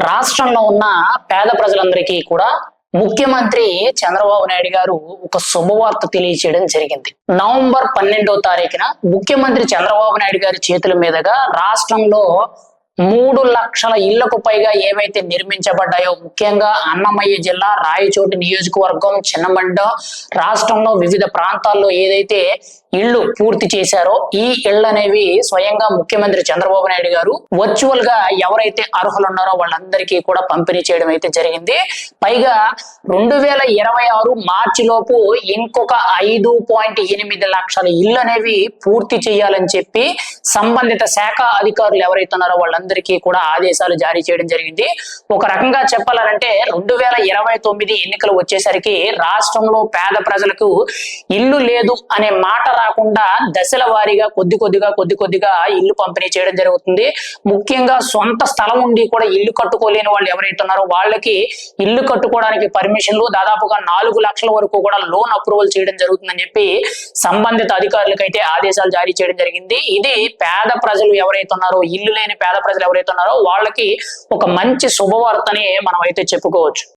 రాష్ట్రంలో ఉన్న పేద ప్రజలందరికీ కూడా ముఖ్యమంత్రి చంద్రబాబు నాయుడు గారు ఒక శుభవార్త తెలియచేయడం జరిగింది. నవంబర్ పన్నెండో తారీఖున ముఖ్యమంత్రి చంద్రబాబు నాయుడు గారి చేతుల మీదుగా రాష్ట్రంలో మూడు లక్షల ఇళ్ళకు పైగా ఏవైతే నిర్మించబడ్డాయో ముఖ్యంగా అన్నమయ్య జిల్లా రాయచోటి నియోజకవర్గం చిన్నమండ రాష్ట్రంలో వివిధ ప్రాంతాల్లో ఏదైతే ఇళ్ళు పూర్తి చేశారో ఈ ఇళ్ళు అనేవి స్వయంగా ముఖ్యమంత్రి చంద్రబాబు నాయుడు గారు వర్చువల్గా ఎవరైతే అర్హులు ఉన్నారో వాళ్ళందరికీ కూడా పంపిణీ చేయడం అయితే జరిగింది. పైగా రెండు వేల ఇరవై ఆరు మార్చి లోపు ఇంకొక ఐదు పాయింట్ ఎనిమిది లక్షల ఇళ్ళు అనేవి పూర్తి చేయాలని చెప్పి సంబంధిత శాఖ అధికారులు ఎవరైతే ఉన్నారో వాళ్ళందరికీ కూడా ఆదేశాలు జారీ చేయడం జరిగింది. ఒక రకంగా చెప్పాలంటే రెండు వేల ఇరవై తొమ్మిది ఎన్నికలు వచ్చేసరికి రాష్ట్రంలో పేద ప్రజలకు ఇల్లు లేదు అనే మాట రాకుండా దశల వారీగా కొద్ది కొద్దిగా కొద్ది కొద్దిగా ఇల్లు పంపిణీ చేయడం జరుగుతుంది. ముఖ్యంగా సొంత స్థలం ఉండి కూడా ఇల్లు కట్టుకోలేని వాళ్ళు ఎవరైతే ఉన్నారో వాళ్ళకి ఇల్లు కట్టుకోవడానికి పర్మిషన్లు దాదాపుగా నాలుగు లక్షల వరకు కూడా లోన్ అప్రూవల్ చేయడం జరుగుతుందని చెప్పి సంబంధిత అధికారులకైతే ఆదేశాలు జారీ చేయడం జరిగింది. ఇది పేద ప్రజలు ఎవరైతే ఉన్నారో ఇల్లు లేని పేద ప్రజలు ఎవరైతే ఉన్నారో వాళ్ళకి ఒక మంచి శుభవార్తని మనం అయితే చెప్పుకోవచ్చు.